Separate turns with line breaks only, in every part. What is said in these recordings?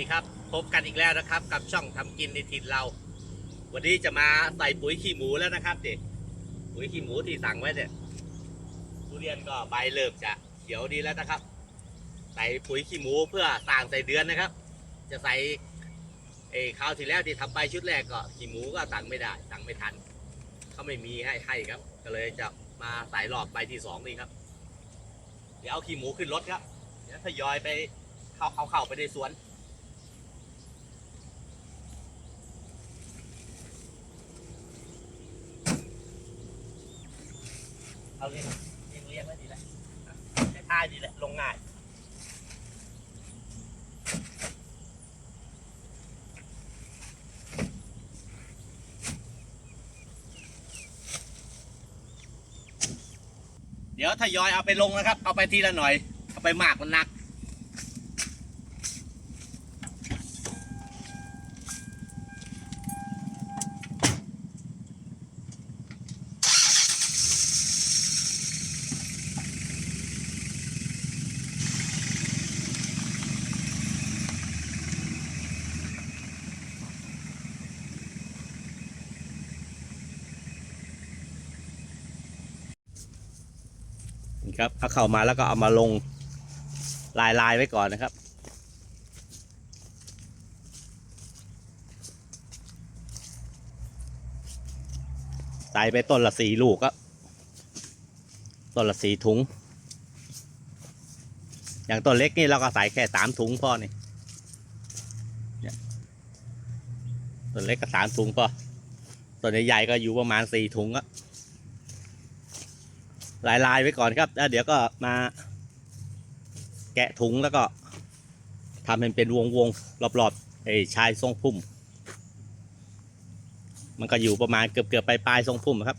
ดีครับ พบกันอีกแล้วนะครับ กับช่องทำกินในถิ่นเรา วันนี้จะมาใส่ปุ๋ยขี้หมูแล้วนะครับเด็กปุ๋ยขี้หมูที่สั่งไว้เนี่ยทุเรียนก็ใบเริ่มจะเขียวดีแล้วนะครับ ใส่ปุ๋ยขี้หมูเพื่อสร้างใส่เดือนนะครับ จะใส่เอ้คราวที่แล้วที่ทำใบชุดแรกก็ขี้หมูก็สั่งไม่ได้ สั่งไม่ทันเขาไม่มีให้ให้ครับ ก็เลยจะมาใส่รอบใบที่สองนี่ครับ เดี๋ยวเอาขี้หมูขึ้นรถครับเดี๋ยวทยอยไปเข้าเข้าเข้าไปในสวน เอาเรียงเรียงเรียงไว้ดีแหละใช้ท่าดีแหละ ลงง่ายเดี๋ยวทยอยเอาไปลงนะครับ เอาไปทีละหน่อย เอาไปมากมันหนัก นี่ครับเอาเข้ามาแล้วก็เอามาลงลายลายไว้ก่อนนะครับ ใส่ไปต้นละสี่ลูกครับต้นละสี่ถุง อย่างต้นเล็กนี่เราก็ใส่แค่สามถุงพอนี่เนี่ต้นเล็กก็สามถุงพอต้นใหญ่ๆก็อยู่ประมาณสี่ถุงอะ ลายลายไว้ก่อนครับแล้วเดี๋ยวก็มาแกะถุงแล้วก็ทำให้เป็นวงวงรอบๆไอ้ชายทรงพุ่ม มันก็อยู่ประมาณเกือบเกือบปลายปลายทรงพุ่มครับ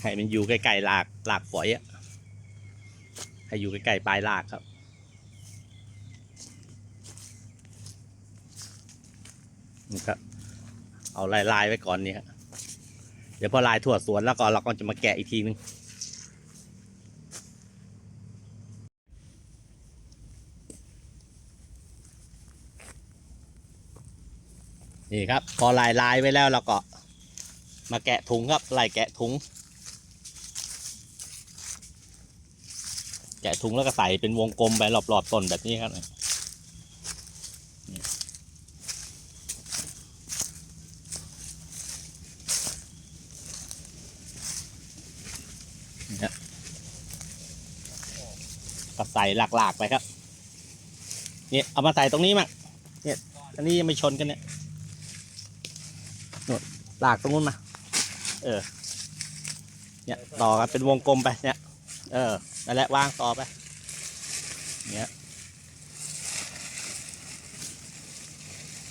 ให้มันอยู่ใกล้ๆหลากหลากฝอยอะให้อยู่ใกล้ๆปลายหลากครับนี่ครับเอาลายลายไว้ก่อนนี่ครับ ดี๋ยวพอลายถั่วสวนแล้วก็เราก็จะมาแกะอีกทีนึงนี่ครับ พอลายลายไว้แล้วเราก็ มาแกะถุงครับไล่แกะถุง แกะถุงแล้วก็ใส่เป็นวงกลมไปรอบๆต้นแบบนี้ครับ ก็ใส่หลากๆไปครับ เนี่ยเอามาใส่ตรงนี้มั้งเนี่ย อันนี้ยังไม่ชนกันเนี่ยนู่นลากตรงนู้นมา เออ เนี่ยต่อกันเป็นวงกลมไปเนี่ย เออนั่นแหละวางต่อไป เนี่ย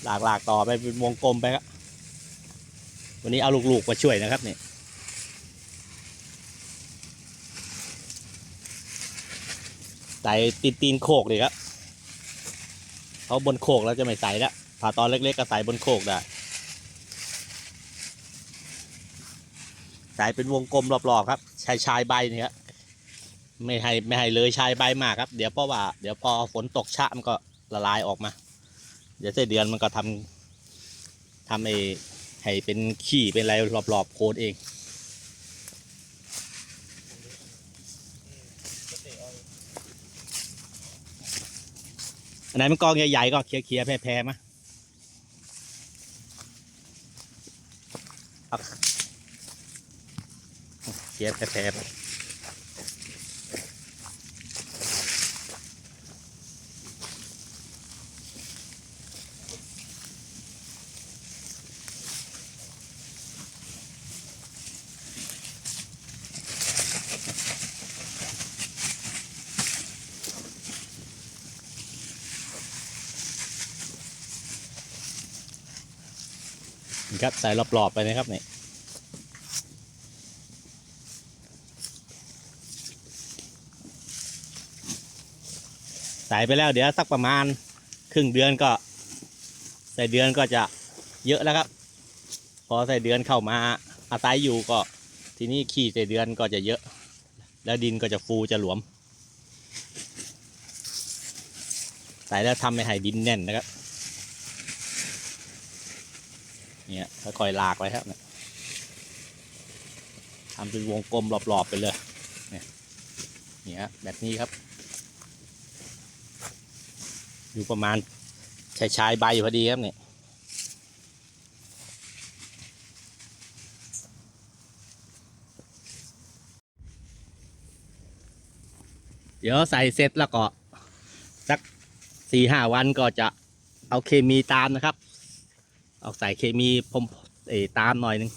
หลากลากต่อไปเป็นวงกลมไปครับวันนี้เอาลูกๆมาช่วยนะครับเนี่ย ใส่ตีนตีนโคกเลยครับเพราะบนโคกเราจะไม่ใส่แล้วถ้าตอนเล็กๆก็ใส่บนโคกได้ใส่เป็นวงกลมรอบๆครับ ชายชายใบนี่ครับไม่ให้ไม่ให้เลยชายใบมากครับ เดี๋ยวเพราะว่า เดี๋ยวพอฝนตกชะมันก็ละลายออกมา เดี๋ยวเส้นเดือนมันก็ทำทำไอ้ให้เป็นขี้เป็นอะไรรอบๆโคนเอง อันไหนมันกองใหญ่ๆก็เคลียร์ๆแพ่ๆมาเอาเคลียร์แพ่ๆ ครับใส่รอบๆไปนะครับนี่ใส่ไปแล้วเดี๋ยวสักประมาณครึ่งเดือนก็ ใส่เดือนก็จะเยอะแล้วครับ พอใส่เดือนเข้ามาอาศัยอยู่ก็ทีนี้ขี้ใส่เดือนก็จะเยอะ แล้วดินก็จะฟูจะหลวม ใส่แล้วทำให้ให้ดินแน่นนะครับ เนี่ยค่อยๆลากไว้ครับเนี่ยทำเป็นวงกลมรอบๆไปเลยเนี่ยเนี่ยแบบนี้ครับ อยู่ประมาณชายชายใบพอดีครับเนี่ยเดี๋ยวใส่เสร็จแล้วก็ สักสี่ห้าวันก็จะเอาเคมีตามนะครับ เอาใส่เคมีพรมเอตามหน่อยหนึง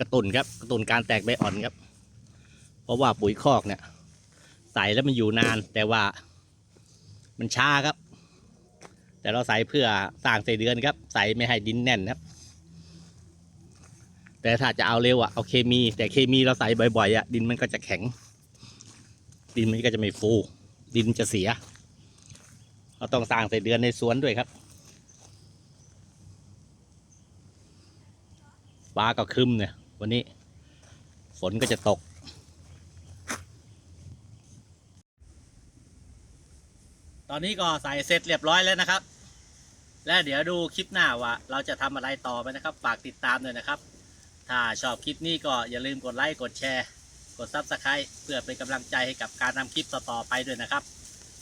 กระตุนครับกระตุนการแตกใบอ่อนครับ เพราะว่าปุ๋ยคอกเนี่ย ใส่แล้วมันอยู่นาน แต่ว่ามันช้าครับ แต่เราใส่เพื่อสร้างเศษเดือนครับ ใส่ไม่ให้ดินแน่นครับ แต่ถ้าจะเอาเร็วอะเอาเคมี แต่เคมีเราใส่บ่อยๆอะดินมันก็จะแข็ง ดินมันก็จะไม่ฟู ดินจะเสีย เราต้องสร้างเศษเดือนในสวนด้วยครับ ฟ้าก็ครึมเนี่ยวันนี้ ฝนก็จะตก ตอนนี้ก็ใส่เสร็จเรียบร้อยแล้วนะครับ และเดี๋ยวดูคลิปหน้าว่า เราจะทำอะไรต่อไปนะครับ ฝากติดตามด้วยนะครับ ถ้าชอบคลิปนี้ก็อย่าลืมกดไลค์กดแชร์ กด Subscribe เพื่อเป็นกำลังใจให้กับการทำคลิปต่อๆไปด้วยนะครับ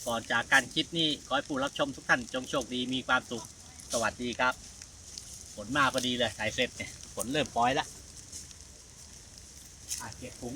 ก่อนจากการคลิปนี้ขอให้ผู้รับชมทุกท่านจงโชคดีมีความสุขสวัสดีครับฝนมาพอดีเลยถ่ายเสร็จเนี่ย ฝนเริ่มปล่อยแล้วอาเก็บถุง